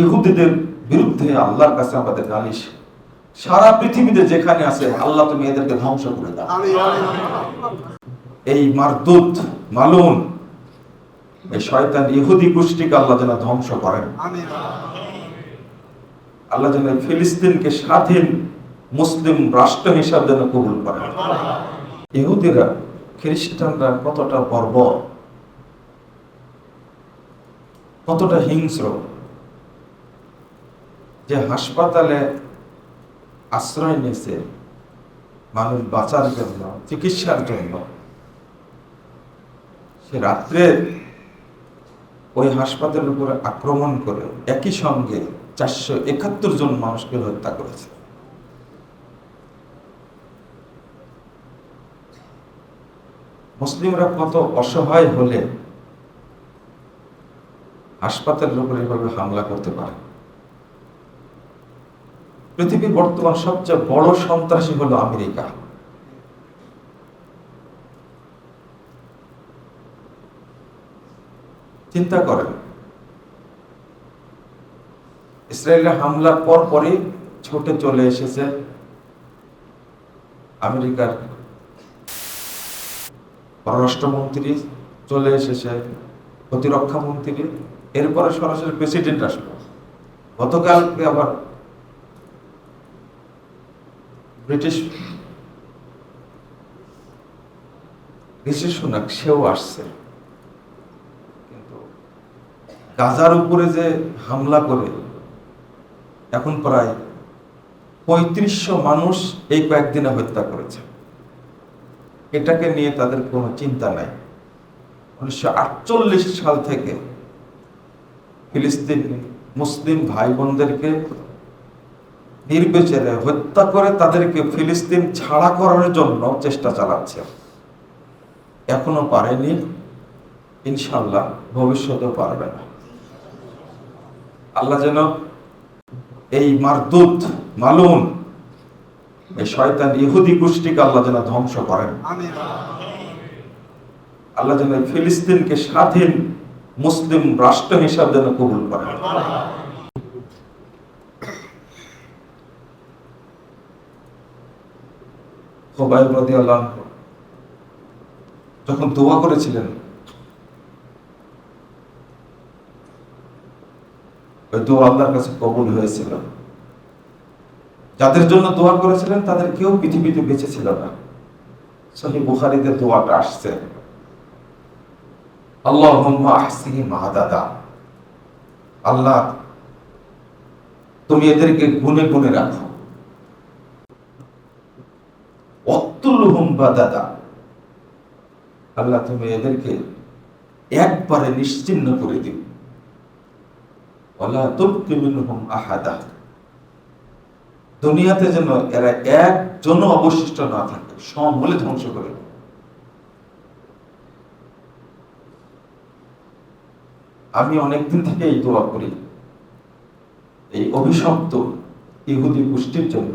ইহুদিদের বিরুদ্ধে আল্লাহর কাছে আমাদের নালিশ সারা পৃথিবীতে যেখানে আছে আল্লাহ তুমি এদেরকে ধ্বংস করে দাও। এই মারদুত মালুন এই শয়তান ইহুদি গোষ্ঠীকে আল্লাহ যেন ধ্বংস করেন। আল্লাহ যেন ফিলিস্তিনকে স্বাধীন মুসলিম রাষ্ট্র হিসাবে যেন কবুল করেন। ইহুদিরা খ্রিস্টানরা কতটা বর্বর কতটা হিংস্র যে হাসপাতালে আশ্রয় নিয়েছে মানুষ বাঁচার জন্য, চিকিৎসার জন্য, সে রাত্রে ওই হাসপাতালের উপরে আক্রমণ করে একই সঙ্গে চারশো একাত্তর জন মানুষকে হত্যা করেছে। মুসলিমরা কত অসহায় হলে হাসপাতালের উপরে এভাবে হামলা করতে পারে। পৃথিবীর বর্তমান সবচেয়ে বড় সন্ত্রাসী হলো আমেরিকা। চিন্তা করেন, ইসরায়েলের হামলার পর পরই ছুটে চলে এসেছে আমেরিকার পররাষ্ট্রমন্ত্রী, চলে এসেছে প্রতিরক্ষা মন্ত্রী, এরপরে সরাসরি প্রেসিডেন্ট আসলো। গতকালকে আবার ব্রিটিশ ঋষি সুনাক সেও আসছে। কিন্তু গাজার উপরে যে হামলা করে, এখন প্রায় পঁয়ত্রিশশো মানুষ এই কয়েকদিনে হত্যা করেছে। এটাকে নিয়ে তাদের কোনো চিন্তা নাই। উনিশশো আটচল্লিশ সাল থেকে ফিলিস্তিন মুসলিম ভাই বোনদেরকে নির্বিচারে হত্যা করে তাদেরকে ফিলিস্তিন ছাড়া করার জন্য চেষ্টা চালাচ্ছে। এখনও পারেনি ইনশাল্লাহ ভবিষ্যতেও পারবে না। আল্লাহ যেন এই মারদুত মালুন এই শয়তান ইহুদি গোষ্ঠীকে আল্লাহ যেন ধ্বংস করেন। আল্লাহ যেন ফিলিস্তিনকে স্বাধীন মুসলিম রাষ্ট্র হিসাবে যেন কবুল করেন। রাদিয়াল্লাহু আনহু। যখন দোয়া করেছিলেন, ওই দোয়া আল্লাহর কাছে কবুল হয়েছিল। যাদের জন্য দোয়া করেছিলেন, তাদের কেউ পৃথিবীতে বেঁচে ছিল না। সহি বুখারিতে দোয়াটা আসছে। আল্লাহুম্মা আহসিহি মাহাদাদা আল্লাহ, তুমি এদেরকে গুনে গুনে রাখো। আল্লাহ, তুমি এদেরকে একবারে নিশ্চিন্ন করে দিও। আহাদা। দুনিয়াতে যেন এরা একজনও অবশিষ্ট না থাকে সমূলে ধ্বংস করে। আমি অনেকদিন থেকে এই দোয়া করি। এই অভিশপ্ত ইহুদি গোষ্ঠীর জন্য।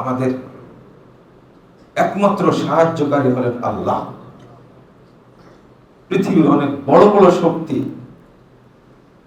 আমাদের একমাত্র সাহায্যকারী হলেন আল্লাহ। পৃথিবীর অনেক বড় বড় শক্তি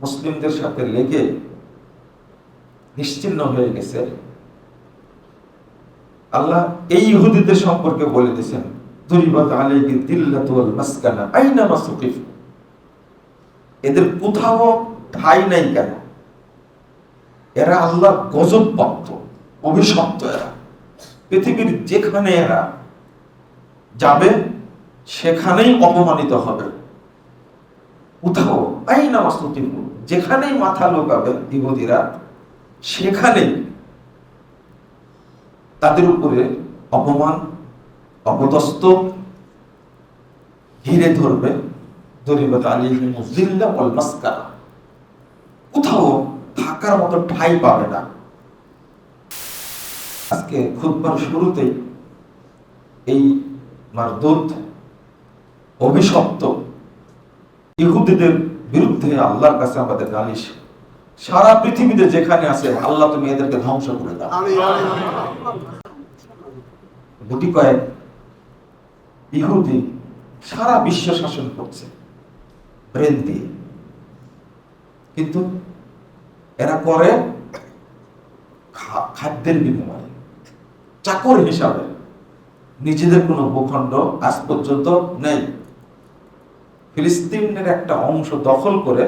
মুসলিমদের সাথে লেগে নিশ্চিন্ন হয়ে গেছে। আল্লাহ এই ইহুদিদের সম্পর্কে বলে দিয়েছেন, দুরিবাত আলাইহি দিল্লাতু মাসকানা আইনা মাসুকিফ এদের কোথাও ঠাই নাই কেন? এরা আল্লাহ গজব প্রাপ্ত অভিশপ্ত এরা। পৃথিবীর যেখানে এরা যাবে, সেখানেই অপমানিত হবে। কোথাও আইনা মাসুকিফ যেখানেই মাথা লোকাবে ইহুদিরা সেখানেই তাদের উপরে অপমান অপদস্ত ঘিরে ধরবে দরিবত ওয়াল মাসকানা কোথাও থাকার মতো ঠাই পাবে না। আজকে খুতবার শুরুতেই এই মারদুদ অভিশপ্ত ইহুদিদের বিরুদ্ধে আল্লাহর কাছে আমাদের নালিশ। সারা পৃথিবীতে যেখানে আছে আল্লাহ তুমি এদেরকে ধ্বংস করে দাও। গুটি কয়েক ইহুদি সারা বিশ্ব শাসন করছে ব্রেন দিয়ে। কিন্তু এরা করে খাদ্যের বিনিময়ে। চাকর হিসাবে নিজেদের কোনো ভূখণ্ড আজ পর্যন্ত নেই। ফিলিস্তিনের একটা অংশ দখল করে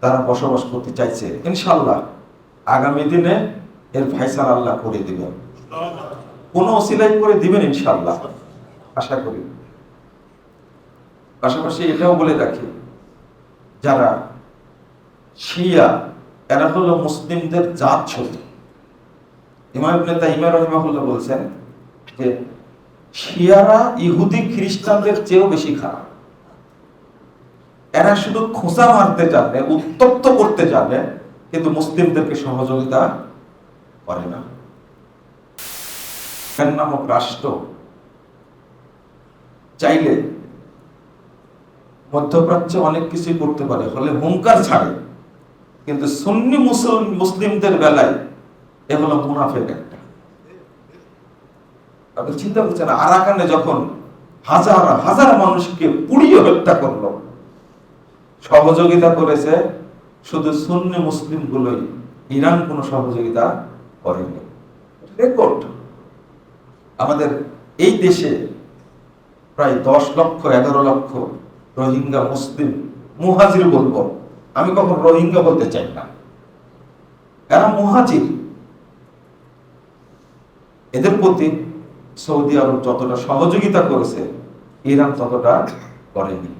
তারা বসবাস করতে চাইছে। ইনশাল্লাহ আগামী দিনে এর ফাইসাল আল্লাহ করে দিবেন। কোনো অসিলাই করে দিবেন ইনশাল্লাহ আশা করি। পাশাপাশি এটাও বলে রাখি, যারা শিয়া, এরা হলো মুসলিমদের জাত ছবি ইমাম ইবনে তাইমিয়া রাহিমাহুল্লাহ বলছেন যে শিয়ারা ইহুদি খ্রিস্টানদের চেয়েও বেশি খারাপ। এরা শুধু খোঁচা মারতে জানে উত্তপ্ত করতে জানে কিন্তু মুসলিমদেরকে সহযোগিতা করে না। নামক রাষ্ট্র চাইলে মধ্যপ্রাচ্যে অনেক কিছুই করতে পারে, হলে হুঙ্কার ছাড়ে। কিন্তু সুন্নি মুসলিম মুসলিমদের বেলায় এ মুনাফেক আপনি চিন্তা করছেন, আরাকানে যখন হাজার হাজার মানুষকে পুড়িয়ে হত্যা করল, সহযোগিতা করেছে, শুধু সুন্নি মুসলিম গুলোই ইরান কোনো সহযোগিতা করেনি। রেকর্ড আমাদের এই দেশে প্রায় দশ লক্ষ, এগারো লক্ষ রোহিঙ্গা মুসলিম মুহাজির বলব। আমি কখন রোহিঙ্গা বলতে চাই না। এরা মুহাজির এদের প্রতি সৌদি আরব যতটা সহযোগিতা করেছে ইরান ততটা করেনি।